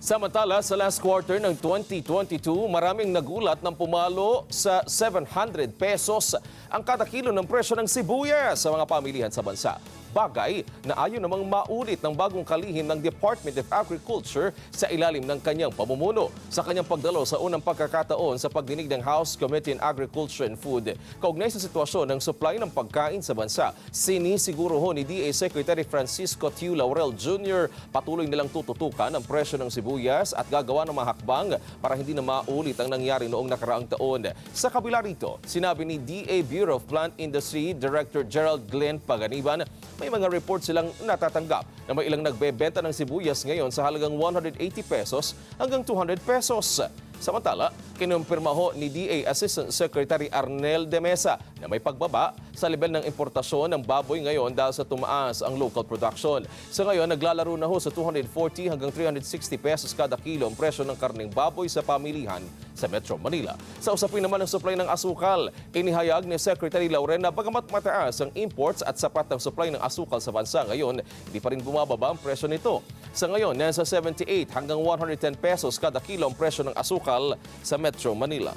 Samantala, sa last quarter ng 2022, maraming nagulat ng pumalo sa 700 pesos ang kada kilo ng presyo ng sibuyas sa mga pamilihan sa bansa. Bagay na ayon namang maulit ng bagong kalihim ng Department of Agriculture sa ilalim ng kanyang pamumuno. Sa kanyang pagdalo sa unang pagkakataon sa pagdinig ng House Committee on Agriculture and Food, kaugnay sa sitwasyon ng supply ng pagkain sa bansa, sinisiguro ho ni DA Secretary Francisco Tiu Laurel Jr. patuloy nilang tututukan ang presyo ng sibuyas at gagawa ng mga hakbang para hindi na maulit ang nangyari noong nakaraang taon. Sa kabila rito, sinabi ni DA Bureau of Plant Industry Director Gerald Glenn Paganiban, may mga report silang natatanggap na may ilang nagbebenta ng sibuyas ngayon sa halagang 180 pesos hanggang 200 pesos. Samantala, kinumpirma ho ni DA Assistant Secretary Arnel de Mesa na may pagbaba sa level ng importasyon ng baboy ngayon dahil sa tumaas ang local production. Sa ngayon, naglalaro na ho sa 240 hanggang 360 pesos kada kilo ang presyo ng karning baboy sa pamilihan sa Metro Manila. Sa usapin naman ng supply ng asukal, inihayag ni Secretary Lauren na bagamat mataas ang imports at sapat ang supply ng asukal sa bansa ngayon, hindi pa rin bumababa ang presyo nito. Sa ngayon, nasa 78 hanggang 110 pesos kada kilo ang presyo ng asukal sa Metro Manila.